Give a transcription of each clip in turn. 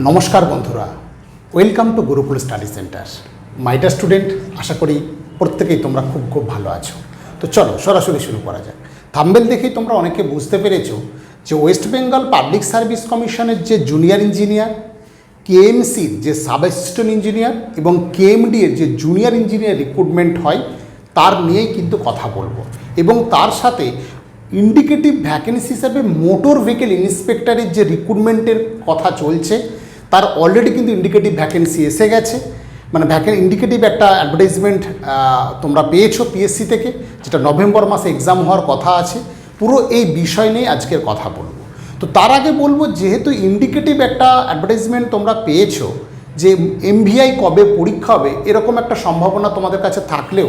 নমস্কার বন্ধুরা। Welcome to Gurukul study centre মাইটা student আশা করি প্রত্যেকেই তোমরা খুব খুব ভালো আছো। তো চলো, সরাসরি শুরু করা যাক। থাম্বেল দেখেই তোমরা অনেকে বুঝতে পেরেছ যে ওয়েস্ট বেঙ্গল পাবলিক সার্ভিস কমিশনের যে জুনিয়র ইঞ্জিনিয়ার কেএমসির যে সাব অ্যাসিস্ট্যান্ট ইঞ্জিনিয়ার এবং কেএমডি এর যে জুনিয়র ইঞ্জিনিয়ার রিক্রুটমেন্ট হয়, তার নিয়েই কিন্তু কথা বলব। এবং তার সাথে ইন্ডিকেটিভ ভ্যাকেন্সি হিসাবে মোটর ভেহিকেল ইন্সপেক্টরের যে রিক্রুটমেন্টের কথা চলছে তার অলরেডি কিন্তু ইন্ডিকেটিভ ভ্যাকেন্সি এসে গেছে। মানে ভ্যাকেন ইন্ডিকেটিভ একটা অ্যাডভার্টাইজমেন্ট তোমরা পেয়েছ পিএসসি থেকে, যেটা নভেম্বর মাসে এক্সাম হওয়ার কথা আছে। পুরো এই বিষয় নিয়ে আজকের কথা বলব। তো তার আগে বলব, যেহেতু ইন্ডিকেটিভ একটা অ্যাডভার্টাইজমেন্ট তোমরা পেয়েছ, যে এমভিআই কবে পরীক্ষা হবে, এরকম একটা সম্ভাবনা তোমাদের কাছে থাকলেও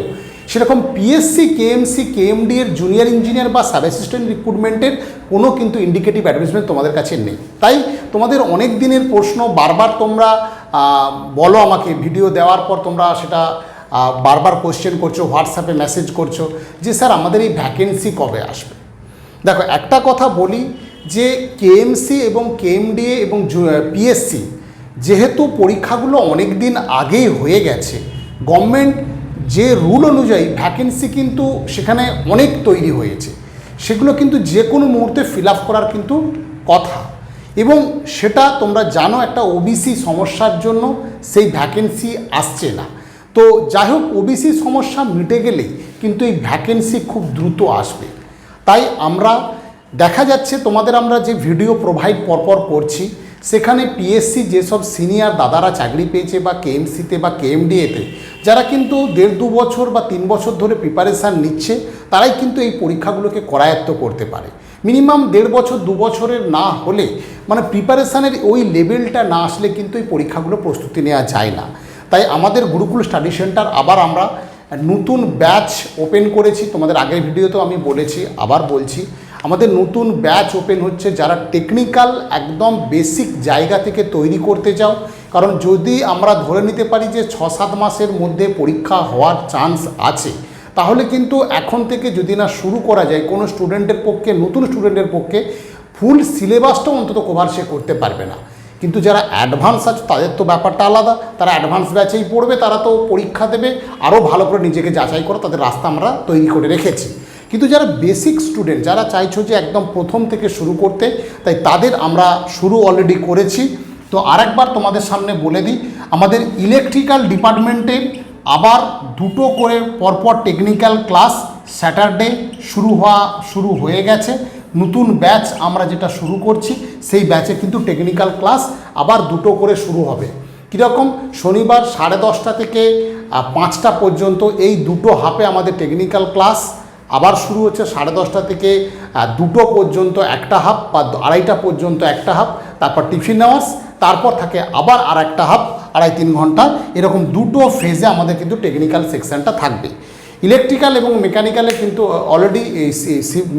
সেরকম পিএসসি কেএমসি কেএমডি এর জুনিয়র ইঞ্জিনিয়ার বা সাব অ্যাসিস্ট্যান্ট রিক্রুটমেন্টের কোনো কিন্তু ইন্ডিকেটিভ অ্যাডভার্টাইজমেন্ট তোমাদের কাছে নেই। তাই তোমাদের অনেক দিনের প্রশ্ন বারবার তোমরা বলো আমাকে ভিডিও দেওয়ার পর তোমরা সেটা বারবার কোশ্চেন করছ হোয়াটসঅ্যাপে মেসেজ করছ যে, স্যার, আমাদের এই ভ্যাকেন্সি কবে আসবে? দেখো, একটা কথা বলি যে কেএমসি এবং কেএমডিএ এবং পিএসসি যেহেতু পরীক্ষাগুলো অনেক দিন আগেই হয়ে গেছে গভর্নমেন্ট যে রুল অনুযায়ী ভ্যাকেন্সি কিন্তু সেখানে অনেক তৈরি হয়েছে। সেগুলো কিন্তু যে কোনো মুহূর্তে ফিল আপ করার কিন্তু কথা। এবং সেটা তোমরা জানো একটা ওবিসি সমস্যার জন্য সেই ভ্যাকেন্সি আসছে না। তো যাই হোক ওবিসি সমস্যা মিটে গেলেই কিন্তু এই ভ্যাকেন্সি খুব দ্রুত আসবে। তাই আমরা, দেখা যাচ্ছে তোমাদের আমরা যে ভিডিও প্রোভাইড পরপর করছি সেখানে পিএসসি যেসব সিনিয়র দাদারা চাকরি পেয়েছে বা কেএমসিতে বা কেএমডিএতে যারা কিন্তু দেড় দু বছর বা তিন বছর ধরে প্রিপারেশান নিচ্ছে, তারাই কিন্তু এই পরীক্ষাগুলোকে করায়ত্ত করতে পারে। মিনিমাম দেড় বছর, দু বছরের না হলে মানে প্রিপারেশানের ওই লেভেলটা না আসলে কিন্তু এই পরীক্ষাগুলো প্রস্তুতি নেওয়া যায় না। তাই আমাদের গুরুকুল স্টাডি সেন্টার আবার আমরা নতুন ব্যাচ ওপেন করেছি। তোমাদের আগের ভিডিওতেও আমি বলেছি, আবার বলছি। আমাদের নতুন ব্যাচ ওপেন হচ্ছে যারা টেকনিক্যাল একদম বেসিক জায়গা থেকে তৈরি করতে চাও। কারণ যদি আমরা ধরে নিতে পারি যে ছ সাত মাসের মধ্যে পরীক্ষা হওয়ার চান্স আছে, তাহলে কিন্তু এখন থেকে যদি না শুরু করা যায়, কোনো স্টুডেন্টের পক্ষে, নতুন স্টুডেন্টের পক্ষে ফুল সিলেবাসটাও অন্তত কভার সে করতে পারবে না। কিন্তু যারা অ্যাডভান্স আছে, তাদের তো ব্যাপারটা আলাদা। তারা অ্যাডভান্স ব্যাচেই পড়বে, তারা তো পরীক্ষা দেবে। আরও ভালো করে নিজেকে যাচাই করে তাদের রাস্তা আমরা তৈরি করে রেখেছি। কিন্তু যারা বেসিক স্টুডেন্ট যারা চাইছো যে একদম প্রথম থেকে শুরু করতে, তাই তাদের আমরা শুরু অলরেডি করেছি। তো আরেকবার তোমাদের সামনে বলে দিই, আমাদের ইলেকট্রিক্যাল ডিপার্টমেন্টের আবার দুটো করে পরপর টেকনিক্যাল ক্লাস স্যাটারডে শুরু হওয়া, শুরু হয়ে গেছে। নতুন ব্যাচ আমরা যেটা শুরু করছি, সেই ব্যাচে কিন্তু টেকনিক্যাল ক্লাস আবার দুটো করে শুরু হবে। কীরকম? শনিবার সাড়ে দশটা থেকে পাঁচটা পর্যন্ত এই দুটো হাফে আমাদের টেকনিক্যাল ক্লাস আবার শুরু হচ্ছে সাড়ে দশটা থেকে দুটো পর্যন্ত একটা হাফ বা আড়াইটা পর্যন্ত একটা হাফ, তারপর টিফিন আওয়ার্স তারপর থাকে আবার আর একটা হাফ, আড়াই তিন ঘণ্টা। এরকম দুটো ফেজে আমাদের কিন্তু টেকনিক্যাল সেকশনটা থাকবে। ইলেকট্রিক্যাল এবং মেকানিক্যালে কিন্তু অলরেডি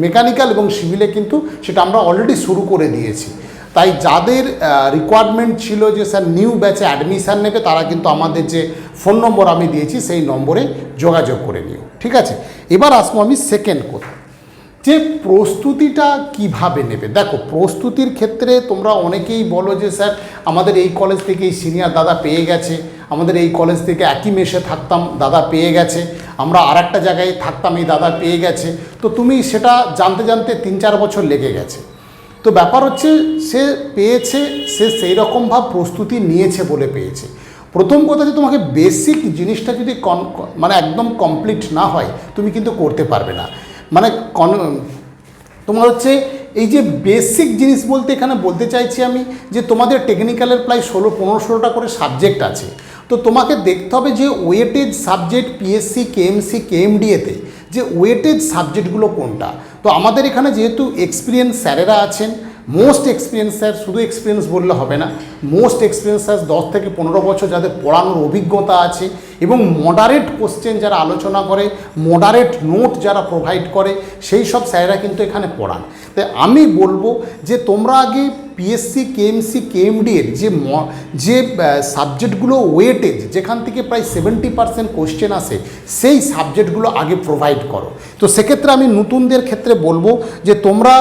মেকানিক্যাল এবং সিভিলে কিন্তু সেটা আমরা অলরেডি শুরু করে দিয়েছি। তাই যাদের রিকোয়ারমেন্ট ছিল যে স্যার নিউ ব্যাচে অ্যাডমিশান নেবে, তারা কিন্তু আমাদের যে ফোন নম্বর আমি দিয়েছি, সেই নম্বরে যোগাযোগ করে নিও। ঠিক আছে? এবার আসব আমি সেকেন্ড কথা। যে প্রস্তুতিটা কীভাবে নেবে? দেখো, প্রস্তুতির ক্ষেত্রে তোমরা অনেকেই বলো যে, স্যার, আমাদের এই কলেজ থেকে এই সিনিয়র দাদা পেয়ে গেছে। আমাদের এই কলেজ থেকে একই মেশে থাকতাম, দাদা পেয়ে গেছে। আমরা আর একটা জায়গায় থাকতাম, এই দাদা পেয়ে গেছে। তো তুমি সেটা জানতে জানতে তিন চার বছর লেগে গেছে। তো ব্যাপার হচ্ছে, সে পেয়েছে, সে সেই রকমভাব প্রস্তুতি নিয়েছে বলে পেয়েছে। প্রথম কথা যে তোমাকে বেসিক জিনিসটা যদি কন মানে একদম কমপ্লিট না হয়, তুমি কিন্তু করতে পারবে না। মানে কন তোমার হচ্ছে এই যে বেসিক জিনিস বলতে এখানে বলতে চাইছি আমি যে তোমাদের টেকনিক্যালের প্রায় ষোলো, পনেরো, ষোলোটা করে সাবজেক্ট আছে। তো তোমাকে দেখতে হবে যে ওয়েটেজ সাবজেক্ট পিএসসি কেএমসি কেএমডিএতে যে ওয়েটেজ সাবজেক্টগুলো কোনটা। তো আমাদের এখানে যেহেতু এক্সপিরিয়েন্স স্যারেরা আছেন মোস্ট এক্সপিরিয়েন্স স্যার শুধু এক্সপিরিয়েন্স বললে হবে না। মোস্ট এক্সপিরিয়েন্স স্যার দশ থেকে পনেরো বছর যাদের পড়ানোর অভিজ্ঞতা আছে এবং মডারেট কোশ্চেন যারা আলোচনা করে মডারেট নোট যারা প্রোভাইড করে, সেই সব স্যারেরা কিন্তু এখানে পড়ান। তাই আমি বলব যে তোমরা আগে পিএসসি কেএমসি কেএমডি এর যে যে সাবজেক্টগুলো ওয়েটেজ যেখান থেকে প্রায় সেভেন্টি পার্সেন্ট কোশ্চেন আসে, সেই সাবজেক্টগুলো আগে প্রোভাইড করো। তো সেক্ষেত্রে আমি নতুনদের ক্ষেত্রে বলব যে তোমরা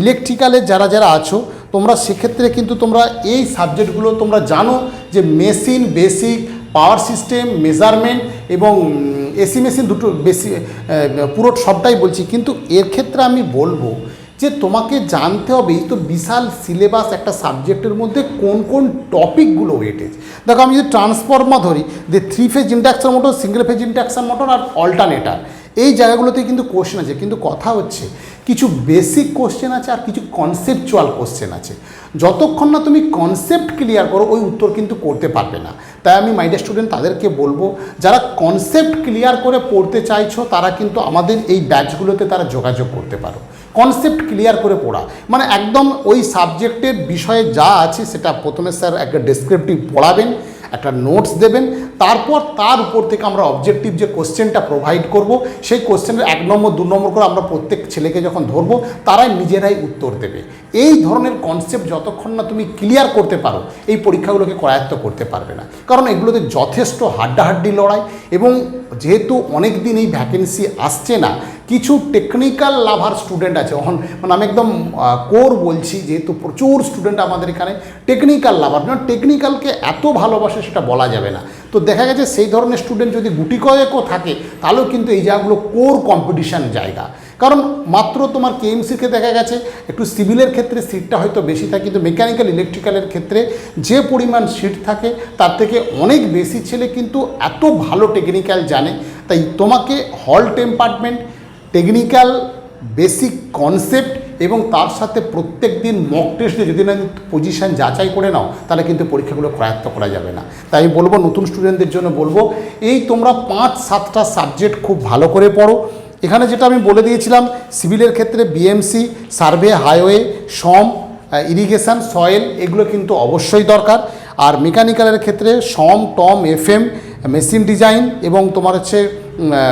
ইলেকট্রিক্যালের যারা যারা আছো, তোমরা সেক্ষেত্রে কিন্তু তোমরা এই সাবজেক্টগুলো তোমরা জানো যে machine basic power system measurement এবং এসি মেশিন দুটো বেশি পুরো সবটাই বলছি। কিন্তু এর ক্ষেত্রে আমি বলব যে তোমাকে জানতে হবে, এই তো বিশাল সিলেবাস একটা সাবজেক্টের মধ্যে কোন কোন টপিকগুলো ওয়েটেজ দেখো আমি যদি ট্রান্সফর্মার ধরি, যে three phase induction motor single phase induction motor আর অল্টারনেটার এই জায়গাগুলোতে কিন্তু কোশ্চেন আছে। কিন্তু কথা হচ্ছে, কিছু বেসিক কোশ্চেন আছে আর কিছু কনসেপচুয়াল কোশ্চেন আছে। যতক্ষণ না তুমি কনসেপ্ট ক্লিয়ার করো, ওই উত্তর কিন্তু করতে পারবে না। তাই আমি মাইডা স্টুডেন্ট তাদেরকে বলব, যারা কনসেপ্ট ক্লিয়ার করে পড়তে চাইছো, তারা কিন্তু আমাদের এই ব্যাচগুলোতে তারা যোগাযোগ করতে পারো। কনসেপ্ট ক্লিয়ার করে পড়া। মানে একদম ওই সাবজেক্টের বিষয়ে যা আছে সেটা প্রথমে স্যার একটা ডেসক্রিপটিভ পড়াবেন, একটা নোটস দেবেন, তারপর তার উপর থেকে আমরা অবজেক্টিভ যে কোশ্চেনটা প্রোভাইড করব, সেই কোশ্চেনের এক নম্বর, দু নম্বর করে আমরা প্রত্যেক ছেলেকে যখন ধরবো, তারাই নিজেরাই উত্তর দেবে। এই ধরনের কনসেপ্ট যতক্ষণ না তুমি ক্লিয়ার করতে পারো, এই পরীক্ষাগুলোকে করায়ত্ত করতে পারবে না। কারণ এগুলোতে যথেষ্ট হাড্ডাহাড্ডি লড়াই এবং যেহেতু অনেক দিন এই ভ্যাকেন্সি আসছে না কিছু টেকনিক্যাল লাভার স্টুডেন্ট আছে। ওখান মানে আমি একদম কোর বলছি, যেহেতু প্রচুর স্টুডেন্ট আমাদের এখানে টেকনিক্যাল লাভার না টেকনিক্যালকে এত ভালোবাসে সেটা বলা যাবে না। তো দেখা গেছে সেই ধরনের স্টুডেন্ট যদি গুটি কয়েকও থাকে, তাহলেও কিন্তু এই জায়গাগুলো কোর কম্পিটিশান জায়গা। কারণ মাত্র তোমার কেএমসিকে দেখা গেছে, একটু সিভিলের ক্ষেত্রে সিটটা হয়তো বেশি থাকে, কিন্তু মেকানিক্যাল ইলেকট্রিক্যালের ক্ষেত্রে যে পরিমাণ সিট থাকে, তার থেকে অনেক বেশি ছেলে কিন্তু এত ভালো টেকনিক্যাল জানে। তাই তোমাকে হল টেম্পার্টমেন্ট টেকনিক্যাল বেসিক কনসেপ্ট এবং তার সাথে প্রত্যেক দিন মক টেস্টে যদি না পজিশান যাচাই করে নাও, তাহলে কিন্তু পরীক্ষাগুলো ক্রায়ত্ত করা যাবে না। তাই বলব, নতুন স্টুডেন্টদের জন্য বলব, এই তোমরা পাঁচ, সাতটা সাবজেক্ট খুব ভালো করে পড়ো। এখানে যেটা আমি বলে দিয়েছিলাম সিভিলের ক্ষেত্রে বিএমসি সার্ভে হাইওয়ে সম ইরিগেশন সয়েল এগুলো কিন্তু অবশ্যই দরকার। আর মেকানিক্যালের ক্ষেত্রে সম, টম এফএম মেশিন ডিজাইন এবং তোমার হচ্ছে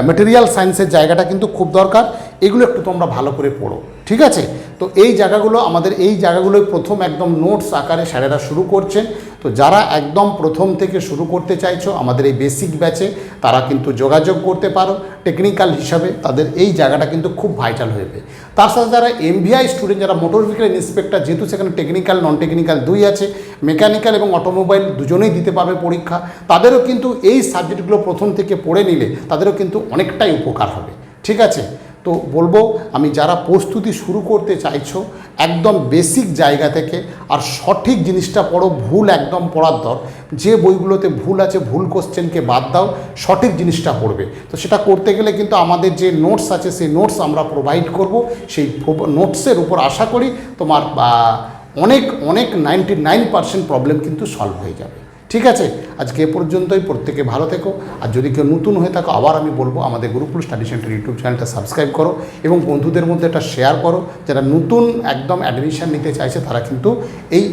মেটেরিয়াল সায়েন্সের জায়গাটা কিন্তু খুব দরকার। এগুলো একটু তোমরা ভালো করে পড়ো ঠিক আছে? তো এই জায়গাগুলো আমাদের এই জায়গাগুলোই প্রথম একদম নোটস আকারে স্যারেরা শুরু করছেন। তো যারা একদম প্রথম থেকে শুরু করতে চাইছো আমাদের এই বেসিক ব্যাচে, তারা কিন্তু যোগাযোগ করতে পারো। টেকনিক্যাল হিসাবে তাদের এই জায়গাটা কিন্তু খুব ভাইটাল হয়েবে তার সাথে যারা এম এমভিআই স্টুডেন্ট, যারা মোটর ভেহিকেল ইন্সপেক্টর, যেহেতু সেখানে টেকনিক্যাল নন টেকনিক্যাল দুই আছে, মেকানিক্যাল এবং অটোমোবাইল দুজনেই দিতে পারবে পরীক্ষা, তাদেরও কিন্তু এই সাবজেক্টগুলো প্রথম থেকে পড়ে নিলে তাদেরও কিন্তু অনেকটাই উপকার হবে। ঠিক আছে? তো বলব, আমি যারা প্রস্তুতি শুরু করতে চাইছো, একদম বেসিক জায়গা থেকে, আর সঠিক জিনিসটা পড়ো, ভুল একদম পড়ার দর। যে বইগুলোতে ভুল আছে, ভুল কোশ্চেনকে বাদ দাও, সঠিক জিনিসটা পড়বে। তো সেটা করতে গেলে কিন্তু আমাদের যে নোটস আছে, সেই নোটস আমরা প্রোভাইড করব। সেই নোটসের উপর আশা করি তোমার অনেক অনেক নাইনটি নাইন পার্সেন্ট প্রবলেম কিন্তু সলভ হয়ে যাবে। ঠিক আছে? আজকে এ পর্যন্তই, প্রত্যেকে ভালো থেকো। আর যদি কেউ নতুন হয়ে থাকো, আবার আমি বলব, আমাদের গুরুকুল স্টাডি সেন্টার ইউটিউব চ্যানেলটা সাবস্ক্রাইব করো এবং বন্ধুদের মধ্যে এটা শেয়ার করো। যারা নতুন একদম অ্যাডমিশান নিতে চাইছে, তারা কিন্তু এই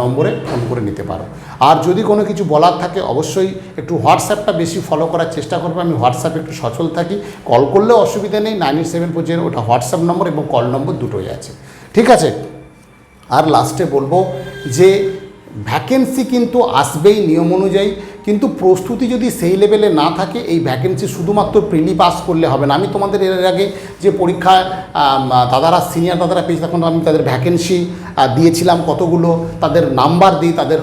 নম্বরে ফোন করে নিতে পারো। আর যদি কোনো কিছু বলার থাকে, অবশ্যই একটু হোয়াটসঅ্যাপটা বেশি ফলো করার চেষ্টা করবে। আমি হোয়াটসঅ্যাপে একটু সচল থাকি। কল করলেও অসুবিধা নেই, নাইন এইট সেভেন ফোর ওটা হোয়াটসঅ্যাপ নম্বর এবং কল নম্বর দুটোই আছে। ঠিক আছে? আর লাস্টে বলব যে ভ্যাকেন্সি কিন্তু আসবেই নিয়ম অনুযায়ী। কিন্তু প্রস্তুতি যদি সেই লেভেলে না থাকে, এই ভ্যাকেন্সি শুধুমাত্র প্রিলি পাস করলে হবে না। আমি তোমাদের এর আগে যে পরীক্ষা দাদারা সিনিয়র দাদারা পেয়েছে, তখন আমি তাদের ভ্যাকেন্সি দিয়েছিলাম কতগুলো, তাদের নাম্বার দিই, তাদের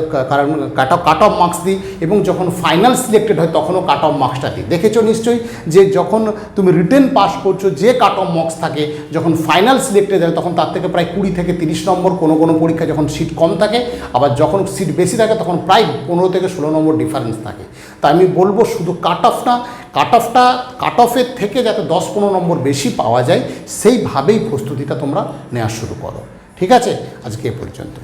cut off cut off marks দিই, এবং যখন ফাইনাল সিলেক্টেড হয়, তখনও কাট অফ মার্কসটা দিই। দেখেছ নিশ্চয়ই যে যখন তুমি রিটেন পাস করছ, যে কাট অফ মার্কস থাকে, যখন ফাইনাল সিলেক্টেড হয়, তখন তার থেকে প্রায় কুড়ি থেকে তিরিশ নম্বর কোনো কোনো পরীক্ষা যখন সিট কম থাকে, আবার যখন সিট বেশি থাকে, তখন প্রায় পনেরো থেকে ষোলো নম্বর ডিফারেন্স থাকে। তা আমি বলব শুধু কাট অফ না কাট অফটা কাট অফের থেকে যাতে দশ পনেরো নম্বর বেশি পাওয়া যায়, সেইভাবেই প্রস্তুতিটা তোমরা নেওয়া শুরু করো। ঠিক আছে? আজকে এ পর্যন্ত